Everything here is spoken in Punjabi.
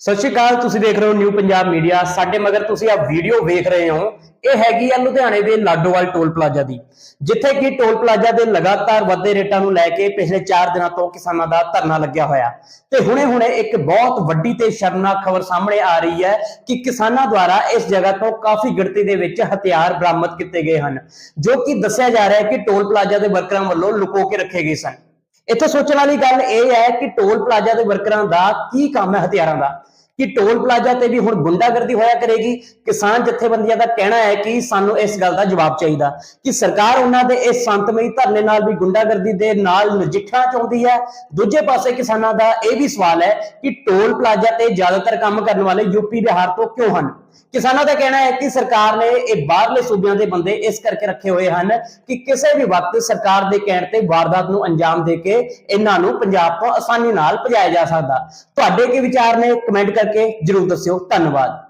ਸਤਿ ਸ਼੍ਰੀ ਅਕਾਲ, ਤੁਸੀਂ ਦੇਖ ਰਹੇ ਹੋ ਨਿਊ ਪੰਜਾਬ ਮੀਡੀਆ ਸਾਡੇ ਮਗਰ ਤੁਸੀਂ ਆ ਵੀਡੀਓ ਵੇਖ ਰਹੇ ਹੋ। ਇਹ ਹੈਗੀ ਆ ਲੁਧਿਆਣੇ ਦੇ ਲਾਡੋਵਾਲ ਟੋਲ ਪਲਾਜ਼ਾ ਦੀ। ਜਿੱਥੇ ਕਿ ਟੋਲ ਪਲਾਜ਼ਾ ਦੇ ਲਗਾਤਾਰ ਵੱਧਦੇ ਰੇਟਾਂ ਨੂੰ ਲੈ ਕੇ ਪਿਛਲੇ 4 ਦਿਨਾਂ ਤੋਂ ਕਿਸਾਨਾਂ ਦਾ ਧਰਨਾ ਲੱਗਿਆ ਹੋਇਆ। ਤੇ ਹੁਣੇ-ਹੁਣੇ ਇੱਕ ਬਹੁਤ ਵੱਡੀ ਤੇ ਸ਼ਰਮਨਾਕ ਖਬਰ ਸਾਹਮਣੇ ਆ ਰਹੀ ਹੈ ਕਿ ਕਿਸਾਨਾਂ ਦੁਆਰਾ ਇਸ ਜਗ੍ਹਾ ਤੋਂ ਕਾਫੀ ਗਿਣਤੀ ਦੇ ਵਿੱਚ ਹਥਿਆਰ ਬਰਾਮਦ ਕੀਤੇ ਗਏ ਹਨ, ਜੋ ਕਿ ਦੱਸਿਆ ਜਾ ਰਿਹਾ ਹੈ ਕਿ ਟੋਲ ਪਲਾਜ਼ਾ ਦੇ ਵਰਕਰਾਂ ਵੱਲੋਂ ਲੁਕੋ ਕੇ ਰੱਖੇ ਗਏ ਸਨ। ਇੱਥੇ ਸੋਚਣ ਵਾਲੀ ਗੱਲ ਇਹ ਹੈ ਕਿ ਟੋਲ ਪਲਾਜ਼ਾ ਦੇ ਵਰਕਰਾਂ ਦਾ ਕੀ ਕੰਮ ਹੈ ਹਥਿਆਰਾਂ ਦਾ? ਕਿ ਟੋਲ ਪਲਾਜ਼ਾ ਤੇ ਵੀ ਹੁਣ ਗੁੰਡਾਗਰਦੀ ਹੋਇਆ ਕਰੇਗੀ, ਕਿਸਾਨ ਜਥੇਬੰਦੀਆਂ ਦਾ ਕਹਿਣਾ ਹੈ ਕਿ ਸਾਨੂੰ ਇਸ ਗੱਲ ਦਾ ਜਵਾਬ ਚਾਹੀਦਾ। ਕਿ ਸਰਕਾਰ ਉਹਨਾਂ ਦੇ ਇਸ ਸੰਤਮਈ ਧਰਨੇ ਨਾਲ ਵੀ ਗੁੰਡਾਗਰਦੀ ਦੇ ਨਾਲ ਨਜਿੱਠਣਾ ਚਾਹੁੰਦੀ ਹੈ। ਦੂਜੇ ਪਾਸੇ ਕਿਸਾਨਾਂ ਦਾ ਇਹ ਵੀ ਸਵਾਲ ਹੈ ਕਿ ਟੋਲ ਪਲਾਜ਼ਾ ਤੇ ਜ਼ਿਆਦਾਤਰ ਕੰਮ ਕਰਨ ਵਾਲੇ ਯੂਪੀ ਬਿਹਾਰ ਤੋਂ ਕਿਉਂ ਹਨ? ਕਿਸਾਨਾਂ ਦਾ ਕਹਿਣਾ ਹੈ ਕਿ ਸਰਕਾਰ ਨੇ ਇਹ ਬਾਹਰਲੇ ਸੂਬਿਆਂ ਦੇ ਬੰਦੇ ਇਸ ਕਰਕੇ ਰੱਖੇ ਹੋਏ ਹਨ ਕਿ ਕਿਸੇ ਵੀ ਵਕਤ ਸਰਕਾਰ ਦੇ ਕਹਿਣ ਤੇ ਵਾਰਦਾਤ ਨੂੰ ਅੰਜਾਮ ਦੇ ਕੇ ਇਹਨਾਂ ਨੂੰ ਪੰਜਾਬ ਤੋਂ ਆਸਾਨੀ ਨਾਲ ਭਜਾਇਆ ਜਾ ਸਕਦਾ। ਤੁਹਾਡੇ ਕੀ ਵਿਚਾਰ ਨੇ? ਕਮੈਂਟ ਕਰਕੇ ਜਰੂਰ ਦੱਸਿਓ। ਧੰਨਵਾਦ।